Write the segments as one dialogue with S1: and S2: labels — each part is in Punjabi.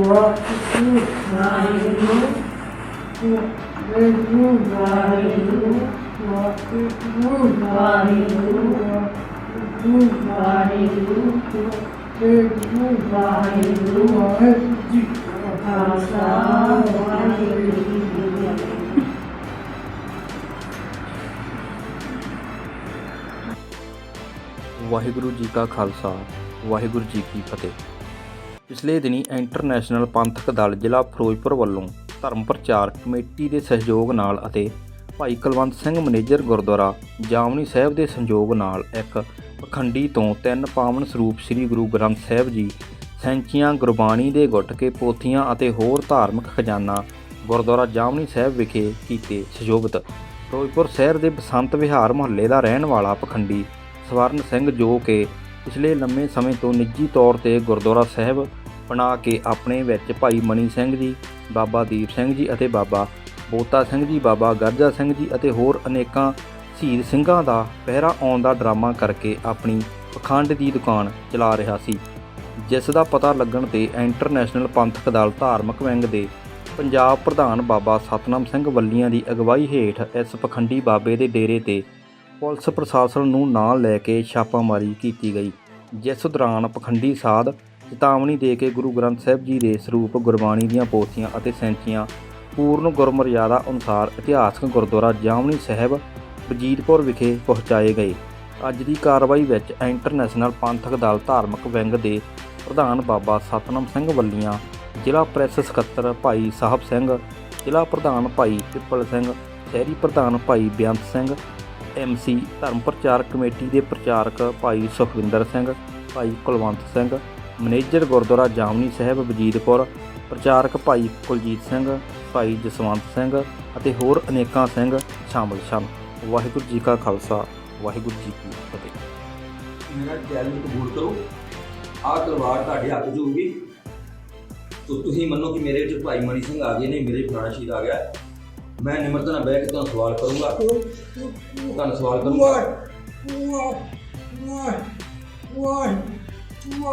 S1: వాటికి నాయుడు వెళ్ళు వాయుడు వాటికు వాయుడు వాటికు వాయుడు వెళ్ళు వాయుడు ਵਾਹਿਗੁਰੂ ਜੀ ਕਾ
S2: ਖਾਲਸਾ, ਵਾਹਿਗੁਰੂ ਜੀ ਕੀ ਫਤਿਹ। ਪਿਛਲੇ ਦਿਨੀ ਇੰਟਰਨੈਸ਼ਨਲ ਪੰਥਕ ਦਲ ਜ਼ਿਲ੍ਹਾ ਫਿਰੋਜ਼ਪੁਰ ਵੱਲੋਂ ਧਰਮ ਪ੍ਰਚਾਰ ਕਮੇਟੀ ਦੇ ਸਹਿਯੋਗ ਨਾਲ ਅਤੇ ਭਾਈ ਕੁਲਵੰਤ ਸਿੰਘ ਮੈਨੇਜਰ ਗੁਰਦੁਆਰਾ ਜਾਮਨੀ ਸਾਹਿਬ ਦੇ ਸੰਯੋਗ ਨਾਲ ਇੱਕ ਪਖੰਡੀ ਤੋਂ ਤਿੰਨ ਪਾਵਨ ਸਰੂਪ ਸ੍ਰੀ ਗੁਰੂ ਗ੍ਰੰਥ ਸਾਹਿਬ ਜੀ, ਸੈਂਚੀਆਂ ਗੁਰਬਾਣੀ ਦੇ ਗੁਟਕੇ ਪੋਥੀਆਂ ਅਤੇ ਹੋਰ ਧਾਰਮਿਕ ਖਜ਼ਾਨਾ ਗੁਰਦੁਆਰਾ ਜਾਮਨੀ ਸਾਹਿਬ ਵਿਖੇ ਕੀਤੇ ਸੁਸ਼ੋਭਿਤ ਫਿਰੋਜ਼ਪੁਰ ਸ਼ਹਿਰ ਦੇ ਬਸੰਤ ਵਿਹਾਰ ਮੁਹੱਲੇ ਦਾ ਰਹਿਣ ਵਾਲਾ ਪਖੰਡੀ ਸਵਰਨ ਸਿੰਘ ਜੋ ਕਿ ਪਿਛਲੇ ਲੰਮੇ ਸਮੇਂ ਤੋਂ ਨਿੱਜੀ ਤੌਰ ਤੇ ਗੁਰਦੁਆਰਾ ਸਾਹਿਬ ਬਣਾ ਕੇ ਆਪਣੇ ਵਿੱਚ ਭਾਈ ਮਨੀ ਸਿੰਘ ਜੀ, ਬਾਬਾ ਦੀਪ ਸਿੰਘ ਜੀ ਅਤੇ ਬਾਬਾ ਬੋਤਾ ਸਿੰਘ ਜੀ, ਬਾਬਾ ਗਰਜਾ ਸਿੰਘ ਜੀ ਅਤੇ ਹੋਰ ਅਨੇਕਾਂ ਸ਼ਹੀਦ ਸਿੰਘਾਂ ਦਾ ਪਹਿਰਾ ਆਉਣ ਦਾ ਡਰਾਮਾ ਕਰਕੇ ਆਪਣੀ ਪਖੰਡ ਦੀ ਦੁਕਾਨ ਚਲਾ ਰਿਹਾ ਸੀ, ਜਿਸ ਦਾ ਪਤਾ ਲੱਗਣ ਤੇ ਇੰਟਰਨੈਸ਼ਨਲ ਪੰਥਕ ਦਲ ਧਾਰਮਿਕ ਵਿੰਗ ਦੇ ਪੰਜਾਬ ਪ੍ਰਧਾਨ ਬਾਬਾ ਸਤਨਾਮ ਸਿੰਘ ਵੱਲੀਆਂ ਦੀ ਅਗਵਾਈ ਹੇਠ ਇਸ ਪਖੰਡੀ ਬਾਬੇ ਦੇ ਡੇਰੇ ਤੇ ਪੁਲਿਸ ਪ੍ਰਸ਼ਾਸਨ ਨੂੰ ਨਾਲ ਲੈ ਕੇ ਛਾਪਾਮਾਰੀ ਕੀਤੀ ਗਈ, ਜਿਸ ਦੌਰਾਨ ਪਖੰਡੀ ਸਾਧ ਚੇਤਾਵਨੀ ਦੇ ਕੇ ਗੁਰੂ ਗ੍ਰੰਥ ਸਾਹਿਬ ਜੀ ਦੇ ਸਰੂਪ ਗੁਰਬਾਣੀ ਦੀਆਂ ਪੋਥੀਆਂ ਅਤੇ ਸੈਂਚੀਆਂ, ਪੂਰਨ ਗੁਰਮਰਿਆਦਾ ਅਨੁਸਾਰ ਇਤਿਹਾਸਕ ਗੁਰਦੁਆਰਾ ਜਾਮਨੀ ਸਾਹਿਬ, ਵਜੀਦਪੁਰ ਵਿਖੇ ਪਹੁੰਚਾਏ ਗਏ। ਅੱਜ ਦੀ ਕਾਰਵਾਈ ਵਿੱਚ ਇੰਟਰਨੈਸ਼ਨਲ ਪੰਥਕ ਦਲ ਧਾਰਮਿਕ ਵਿੰਗ ਦੇ ਪ੍ਰਧਾਨ ਬਾਬਾ ਸਤਨਾਮ ਸਿੰਘ ਵੱਲੀਆਂ ਜ਼ਿਲ੍ਹਾ ਪ੍ਰੈਸ ਸਕੱਤਰ ਭਾਈ ਸਾਹਿਬ ਸਿੰਘ, ਜ਼ਿਲ੍ਹਾ ਪ੍ਰਧਾਨ ਭਾਈ ਪਿੱਪਲ ਸਿੰਘ, ਸ਼ਹਿਰੀ ਪ੍ਰਧਾਨ ਭਾਈ ਬੇਅੰਤ ਸਿੰਘ ਐਮਸੀ ਧਰਮ ਪ੍ਰਚਾਰ ਕਮੇਟੀ ਦੇ ਪ੍ਰਚਾਰਕ ਭਾਈ ਸੁਖਵਿੰਦਰ ਸਿੰਘ, ਭਾਈ ਕੁਲਵੰਤ ਸਿੰਘ, ਮੈਨੇਜਰ ਗੁਰਦੁਆਰਾ ਜਾਮਨੀ ਸਾਹਿਬ ਵਜੀਦਪੁਰ ਪ੍ਰਚਾਰਕ ਭਾਈ ਕੁਲਜੀਤ ਸਿੰਘ, ਭਾਈ ਜਸਵੰਤ ਸਿੰਘ ਅਤੇ ਹੋਰ ਅਨੇਕਾਂ ਸਿੰਘ ਸ਼ਾਮਲ ਸਨ। ਵਾਹਿਗੁਰੂ ਜੀ ਕਾ ਖਾਲਸਾ, ਵਾਹਿਗੁਰੂ ਜੀ ਕੀ ਫਤਿਹ।
S3: ਮੇਰਾ ਚੈਲੰਜ ਕਬੂਲ ਕਰੋ। ਆਹ ਤਲਵਾਰ ਤੁਹਾਡੇ ਹੱਥ 'ਚ ਹੋਊਗੀ। ਤੋ ਤੁਸੀਂ ਮੰਨੋ ਕਿ ਮੇਰੇ ਵਿੱਚ ਭਾਈ ਮਨੀ ਸਿੰਘ ਆ ਗਏ ਨੇ, ਮੇਰੇ ਫਲਾਣਾ ਸ਼ਹੀਦ ਆ ਗਿਆ। ਮੈਂ ਨਿਮਰਤਾ ਨਾਲ ਬਹਿ ਕੇ ਤੁਹਾਨੂੰ ਸਵਾਲ ਕਰੂੰਗਾ ਤੁਹਾਨੂੰ ਸਵਾਲ ਕਰੂੰਗਾ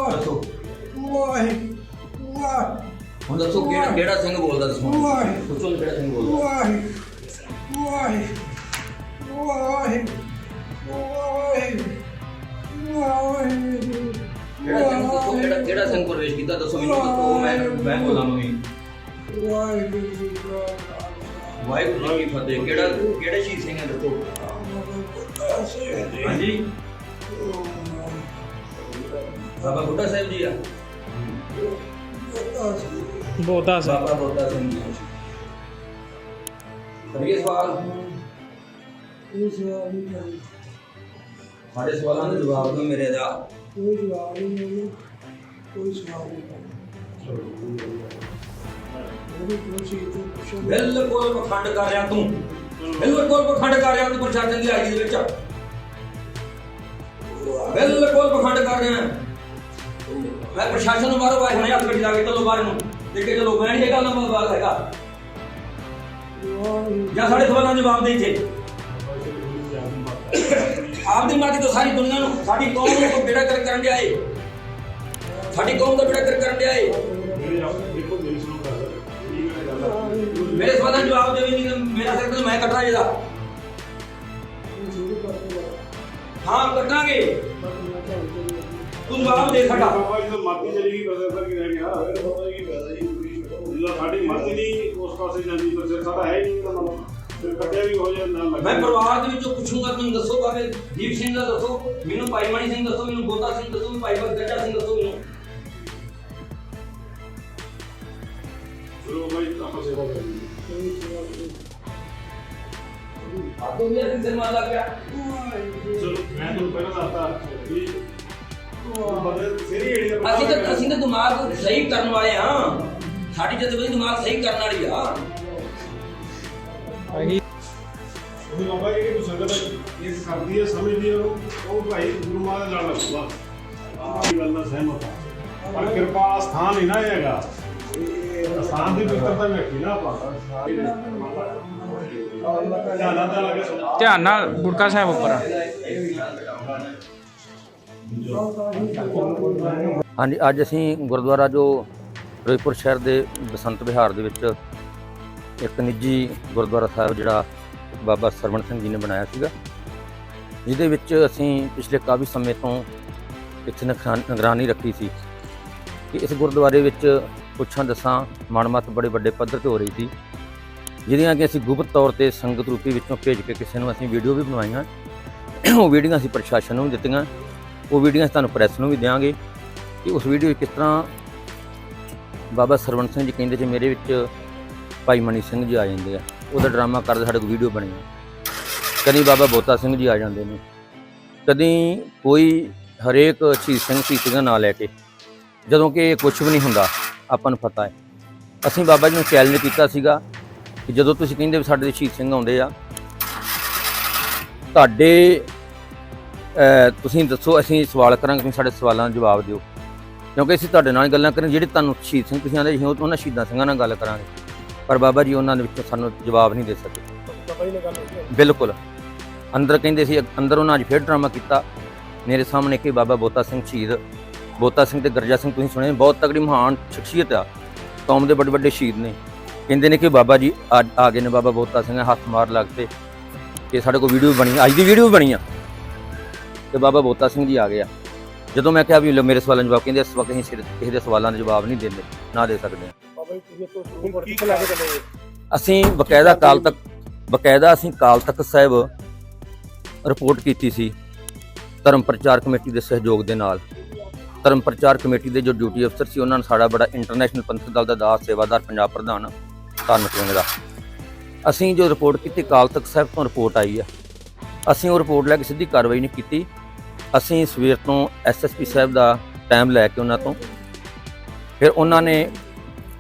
S3: ਦੱਸੋ ਹੁਣ ਦੱਸੋ ਕਿਹੜਾ ਕਿਹੜਾ ਸਿੰਘ ਬੋਲਦਾ ਦੱਸੋ ਦੱਸੋ ਕਿਹੜਾ ਸਿੰਘ ਬੋਲਦਾ ਕਿਹੜਾ ਸਿੰਘ ਦੱਸੋ ਕਿਹੜਾ ਕਿਹੜਾ ਸਿੰਘ ਪ੍ਰਵੇਸ਼ ਕੀਤਾ ਦੱਸੋ ਮੈਨੂੰ ਦੱਸੋ ਮੈਂ ਮੈਂ ਬੋਲਾਂ ਮੰਮੀ ਵਾਹਿਗੁਰੂ ਜੀ ਕੀ ਫਤਿਹ। ਕਿਹੜਾ ਕਿਹੜੇ ਸ਼ਹੀਦ ਸਿੰਘ ਹੈ ਦੱਸੋ ਹਾਂਜੀ। ਬਾਬਾ ਬੁੱਢਾ ਸਾਹਿਬ ਜੀ ਆ।
S4: ਬੋਤਾ ਸਾਹਿਬ।
S3: ਬਾਬਾ ਬੁੱਢਾ ਸਿੰਘ ਜੀ। ਕਰੀਏ ਸਵਾਲ। ਸਾਡੇ ਸਵਾਲਾਂ ਦੇ ਜਵਾਬ ਦਿਓ ਮੇਰੇ ਦਾ? ਬਿਲਕੁਲ ਪਖੰਡ ਕਰ ਰਿਹਾ ਤੂੰ। ਬਿਲਕੁਲ ਪਖੰਡ ਕਰ ਰਿਹਾ ਤੂੰ ਪ੍ਰਸ਼ਾਸਨ ਦੀ ਆਈ ਦੇ ਵਿੱਚ। ਬਿਲਕੁਲ ਪਖੰਡ ਕਰ ਰਿਹਾ। ਮੈਂ ਪ੍ਰਸ਼ਾਸਨ ਨੂੰ ਬਾਹਰੋਂ ਆਇਆ ਹੁਣੇ ਹੱਥ ਗੱਡੀ ਲਾ ਕੇ ਚਲੋ ਬਾਹਰ ਨੂੰ। ਦੇਖੇ ਚਲੋ, ਮੈਂ ਨਹੀਂ ਇਹ ਗੱਲ ਨੰਬਰ ਬਾਹਰ ਹੈਗਾ। ਜਾਂ ਸਾਡੇ ਸਵਾਲਾਂ ਦੇ ਜਵਾਬ ਦੇ ਇੱਥੇ। ਆਪਦੀ ਮਾਤੀ ਤੋਂ ਸਾਰੀ ਦੁਨੀਆ ਨੂੰ, ਸਾਡੀ ਕੌਮ ਨੂੰ ਬੇੜਾ ਕਰ ਕਰਨ ਦੇ ਆਏ ਸਾਡੀ ਕੌਮ ਦਾ ਬੇੜਾ ਕਰ ਕਰਨ ਦੇ ਆਏ ਤੂੰ ਜਵਾਬ ਦੇ ਸਾਡਾ
S5: ਬਾਬਾ ਜੀ ਤਾਂ ਮਾਤੀ ਚਲੀ ਗਈ ਬਸ ਅਸਰ ਕੀ ਰਹਿ ਗਿਆ। ਫਿਰ ਪਤਾ ਕੀ ਫਾਇਦਾ ਜੀ ਜਦੋਂ ਸਾਡੀ ਮਾਤੀ ਨਹੀਂ ਉਸ ਪਾਸੇ ਜਾਂਦੀ ਪਰ ਫਿਰ ਸਾਡਾ ਹੈ ਨਹੀਂ ਇਹਦਾ ਮਤਲਬ। ਫਿਰ ਕੱਟਿਆ ਵੀ ਹੋ ਜਾਏ ਨਾ
S3: ਮੈਂ ਪਰਿਵਾਰ ਦੇ ਵਿੱਚੋਂ ਪੁੱਛੂੰਗਾ ਤੁਸੀਂ ਦੱਸੋ ਬਾਬੇ ਦੀਪ ਸਿੰਘ ਦਾ ਦੱਸੋ ਮੈਨੂੰ ਭਾਈ ਮਣੀ ਸਿੰਘ ਦੱਸੋ ਮੈਨੂੰ ਬੋਤਾ ਸਿੰਘ ਦੱਸੋ ਭਾਈ ਬਗਜਾ ਸਿੰਘ ਦੱਸੋ ਮੈਨੂੰ।
S5: ਚਲੋ ਬਾਬਾ ਜੀ ਆਪਾਂ ਸੇਵਾ ਕਰੀਏ
S3: ਆਦੋ ਮੇਰੇ ਸਿੰਘ ਮਾਰ ਲੱਗ ਗਿਆ।
S5: ਚਲੋ ਮੈਂ ਤੁਹਾਨੂੰ ਪਹਿਲਾਂ ਦੱਸਤਾ ਸੇਰੀ ਦਾ
S3: ਅਸੀਂ ਤਾਂ ਅਸੀਂ ਤਾਂ ਦਿਮਾਗ ਸਹੀ ਕਰਨ ਵਾਲੇ ਹਾਂ। ਸਾਡੀ ਜਦ ਦਿਮਾਗ ਸਹੀ ਕਰਨ ਵਾਲੀ ਆ।
S4: ਅਸੀਂ
S5: ਉਹ ਬਾਬਾ ਜੀ ਕਿ ਸੰਗਤ ਇਹ ਕਰਦੀ ਹੈ ਸਮਝਦੀ ਹੈ ਉਹ ਉਹ ਭਾਈ ਗੁਰੂ ਮਹਾਰਾਜ ਨਾਲ ਲੱਗਦਾ। ਆਹ ਗੱਲ ਨਾਲ ਸਹਿਮਤ ਹਾਂ ਪਰ ਕਿਰਪਾ ਸਥਾਨ ਹੀ ਨਾ ਹੈਗਾ। ਇਹ ਸਥਾਨ ਦੀ ਪਵਿੱਤਰਤਾ ਵੇਖੀ ਨਾ ਆਪਾਂ।
S4: ਧਿਆਨ ਨਾਲ
S5: ਗੁਟਕਾ ਸਾਹਿਬ ਉੱਪਰ ਆ।
S3: ਹਾਂਜੀ, ਅੱਜ ਅਸੀਂ ਗੁਰਦੁਆਰਾ ਜੋ ਫਿਰੋਜ਼ਪੁਰ ਸ਼ਹਿਰ ਦੇ ਬਸੰਤ ਵਿਹਾਰ ਦੇ ਵਿੱਚ ਇੱਕ ਨਿੱਜੀ ਗੁਰਦੁਆਰਾ ਸਾਹਿਬ ਜਿਹੜਾ ਬਾਬਾ ਸਰਵਣ ਸਿੰਘ ਜੀ ਨੇ ਬਣਾਇਆ ਸੀਗਾ, ਜਿਹਦੇ ਵਿੱਚ ਅਸੀਂ ਪਿਛਲੇ ਕਾਫੀ ਸਮੇਂ ਤੋਂ ਇੱਥੇ ਨਿਗਰਾਨ- ਨਿਗਰਾਨੀ ਰੱਖੀ ਸੀ ਕਿ ਇਸ ਗੁਰਦੁਆਰੇ ਵਿੱਚ ਪੁੱਛਾਂ ਦਸਾਂ ਮਨਮਤ ਬੜੇ ਵੱਡੇ ਪੱਧਰ ਤੇ ਹੋ ਰਹੀ ਸੀ, ਜਿਹਦੀਆਂ ਕਿ ਅਸੀਂ ਗੁਪਤ ਤੌਰ ਤੇ ਸੰਗਤ ਰੂਪੀ ਵਿੱਚੋਂ ਭੇਜ ਕੇ ਕਿਸੇ ਨੂੰ ਅਸੀਂ ਵੀਡੀਓ ਵੀ ਬਣਵਾਈਆਂ, ਉਹ ਵੀਡੀਓ ਅਸੀਂ ਪ੍ਰਸ਼ਾਸਨ ਨੂੰ ਵੀ ਦਿੱਤੀਆਂ ਉਹ ਵੀਡੀਓ ਅਸੀਂ ਤੁਹਾਨੂੰ ਪ੍ਰੈਸ ਨੂੰ ਵੀ ਦਿਆਂਗੇ ਕਿ ਉਸ ਵੀਡੀਓ ਵਿੱਚ ਕਿਸ ਤਰ੍ਹਾਂ ਬਾਬਾ ਸਰਵਣ ਸਿੰਘ ਜੀ ਕਹਿੰਦੇ ਸੀ, ਮੇਰੇ ਵਿੱਚ ਭਾਈ ਮਨੀ ਸਿੰਘ ਜੀ ਆ ਜਾਂਦੇ ਆ। ਉਹਦਾ ਡਰਾਮਾ ਕਰਦੇ, ਸਾਡੇ ਕੋਲ ਵੀਡੀਓ ਬਣੀ ਕਦੀ ਬਾਬਾ ਬੋਤਾ ਸਿੰਘ ਜੀ ਆ ਜਾਂਦੇ ਨੇ। ਕਦੀ ਕੋਈ ਹਰੇਕ ਸ਼ਹੀਦ ਸਿੰਘ ਸ਼ਹੀਦ ਦਾ ਨਾਂ ਲੈ ਕੇ। ਜਦੋਂ ਕਿ ਕੁਝ ਵੀ ਨਹੀਂ ਹੁੰਦਾ, ਆਪਾਂ ਨੂੰ ਪਤਾ ਹੈ। ਅਸੀਂ ਬਾਬਾ ਜੀ ਨੂੰ ਚੈਲੰਜ ਕੀਤਾ ਸੀਗਾ ਕਿ ਜਦੋਂ ਤੁਸੀਂ ਕਹਿੰਦੇ ਵੀ ਸਾਡੇ ਸ਼ਹੀਦ ਸਿੰਘ ਆਉਂਦੇ ਆ, ਤੁਹਾਡੇ ਤੁਸੀਂ ਦੱਸੋ, ਅਸੀਂ ਸਵਾਲ ਕਰਾਂਗੇ, ਤੁਸੀਂ ਸਾਡੇ ਸਵਾਲਾਂ ਦਾ ਜਵਾਬ ਦਿਓ। ਕਿਉਂਕਿ ਅਸੀਂ ਤੁਹਾਡੇ ਨਾਲ ਗੱਲਾਂ ਕਰਾਂ ਜਿਹੜੇ ਤੁਹਾਨੂੰ ਸ਼ਹੀਦ ਸਿੰਘ ਤੁਸੀਂ ਆਂਦੇ ਸੀ, ਉਹ- ਉਹਨਾਂ ਸ਼ਹੀਦਾਂ ਸਿੰਘਾਂ ਨਾਲ ਗੱਲ ਕਰਾਂਗੇ। ਪਰ ਬਾਬਾ ਜੀ, ਉਹਨਾਂ ਦੇ ਵਿੱਚੋਂ ਸਾਨੂੰ ਜਵਾਬ ਨਹੀਂ ਦੇ ਸਕੇ। ਬਿਲਕੁਲ। ਅੰਦਰ ਕਹਿੰਦੇ ਸੀ, ਅੰਦਰ ਉਹਨਾਂ ਅੱਜ ਫੇਰ ਡਰਾਮਾ ਕੀਤਾ। ਮੇਰੇ ਸਾਹਮਣੇ ਕਿ ਬਾਬਾ ਬੋਤਾ ਸਿੰਘ ਸ਼ਹੀਦ। ਬੋਤਾ ਸਿੰਘ ਤੇ ਗਰਜਾ ਸਿੰਘ ਤੁਸੀਂ ਸੁਣੇ ਬਹੁਤ ਤਕੜੀ ਮਹਾਨ ਸ਼ਖਸੀਅਤ ਆ। ਕੌਮ ਦੇ ਵੱਡੇ ਵੱਡੇ ਸ਼ਹੀਦ ਨੇ। ਕਹਿੰਦੇ ਨੇ ਕਿ ਬਾਬਾ ਜੀ ਅੱਜ ਆ ਗਏ ਨੇ ਬਾਬਾ ਬੋਤਾ ਸਿੰਘ, ਹੱਥ ਮਾਰ ਲੱਗਤੇ ਇਹ ਸਾਡੇ ਕੋਲ ਵੀਡੀਓ ਬਣੀ ਅੱਜ ਦੀ ਵੀਡੀਓ ਵੀ ਬਣੀ ਆ। ਤੇ ਬਾਬਾ ਬੋਤਾ ਸਿੰਘ ਜੀ ਆ ਗਏ ਆ। ਜਦੋਂ ਮੈਂ ਕਿਹਾ ਵੀ ਲਓ ਮੇਰੇ ਸਵਾਲਾਂ ਜਵਾਬ ਕਹਿੰਦੇ ਇਸ ਵਕਤ ਅਸੀਂ ਸਿਰ- ਕਿਸੇ ਦੇ ਸਵਾਲਾਂ ਦਾ ਜਵਾਬ ਨਹੀਂ ਦਿੰਦੇ ਨਾ ਦੇ ਸਕਦੇ। ਹਾਂ ਅਸੀਂ ਬਕਾਇਦਾ ਕਾਲ ਤੱਕ ਬਕਾਇਦਾ ਅਸੀਂ ਕਾਲ ਤੱਕ ਸਾਹਿਬ ਰਿਪੋਰਟ ਕੀਤੀ ਸੀ ਧਰਮ ਪ੍ਰਚਾਰ ਕਮੇਟੀ ਦੇ ਸਹਿਯੋਗ ਦੇ ਨਾਲ। ਧਰਮ ਪ੍ਰਚਾਰ ਕਮੇਟੀ ਦੇ ਜੋ ਡਿਊਟੀ ਅਫਸਰ ਸੀ ਉਹਨਾਂ ਨੇ ਸਾਡਾ ਬੜਾ ਇੰਟਰਨੈਸ਼ਨਲ ਪੰਥਕ ਦਲ ਦਾ ਦਾਸ ਸੇਵਾਦਾਰ ਪੰਜਾਬ ਪ੍ਰਧਾਨ ਧਾਰਮਿਕ ਵਿੰਗ ਦਾ। ਅਸੀਂ ਜੋ ਰਿਪੋਰਟ ਕੀਤੀ ਕਾਲ ਤੱਕ ਸਾਹਿਬ ਤੋਂ ਰਿਪੋਰਟ ਆਈ ਆ। ਅਸੀਂ ਉਹ ਰਿਪੋਰਟ ਲੈ ਕੇ ਸਿੱਧੀ ਕਾਰਵਾਈ ਨਹੀਂ ਕੀਤੀ। ਅਸੀਂ ਸਵੇਰ ਤੋਂ ਐਸਐਸਪੀ ਸਾਹਿਬ ਦਾ ਟਾਈਮ ਲੈ ਕੇ ਉਹਨਾਂ ਤੋਂ। ਫਿਰ ਉਹਨਾਂ ਨੇ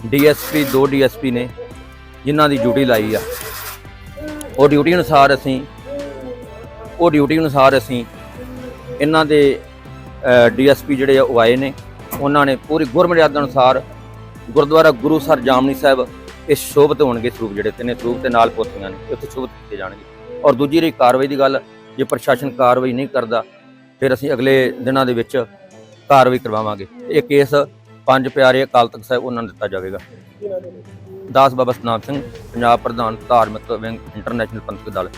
S3: ਡੀਐਸਪੀ ਦੋ ਡੀਐਸਪੀ ਨੇ ਜਿਨ੍ਹਾਂ ਦੀ ਡਿਊਟੀ ਲਾਈ ਆ। ਉਹ ਡਿਊਟੀ ਅਨੁਸਾਰ ਅਸੀਂ, ਉਹ ਡਿਊਟੀ ਅਨੁਸਾਰ ਅਸੀਂ ਇਹਨਾਂ ਦੇ ਡੀਐਸਪੀ ਜਿਹੜੇ ਆ ਉਹ ਆਏ ਨੇ। ਉਹਨਾਂ ਨੇ ਪੂਰੀ ਗੁਰਮਰਿਆਦਾ ਅਨੁਸਾਰ ਗੁਰਦੁਆਰਾ ਗੁਰੂ ਸਰ ਜਾਮਨੀ ਸਾਹਿਬ ਇਹ ਸ਼ੋਭਤ ਹੋਣਗੇ ਸਰੂਪ ਜਿਹੜੇ ਤਿੰਨੇ ਸਰੂਪ ਤੇ ਨਾਲ ਪੋਥੀਆਂ ਨੇ, ਉੱਥੇ ਸ਼ੋਭਤ ਕੀਤੇ ਜਾਣਗੇ। ਔਰ ਦੂਜੀ ਰਹੀ ਕਾਰਵਾਈ ਦੀ ਗੱਲ, ਜੇ ਪ੍ਰਸ਼ਾਸਨ ਕਾਰਵਾਈ ਨਹੀਂ ਕਰਦਾ ਫਿਰ ਅਸੀਂ ਅਗਲੇ ਦਿਨਾਂ ਦੇ ਵਿੱਚ ਕਾਰਵਾਈ ਕਰਵਾਵਾਂਗੇ। ਇਹ ਕੇਸ ਪੰਜ ਪਿਆਰੇ ਅਕਾਲ ਤਖਤ ਸਾਹਿਬ ਉਹਨਾਂ ਨੂੰ ਦਿੱਤਾ ਜਾਵੇਗਾ। ਦਾਸ ਬਾਬਾ ਸਤਨਾਮ ਸਿੰਘ, ਪੰਜਾਬ ਪ੍ਰਧਾਨ ਧਾਰਮਿਕ ਵਿੰਗ ਇੰਟਰਨੈਸ਼ਨਲ ਪੰਥਕ ਦਲ।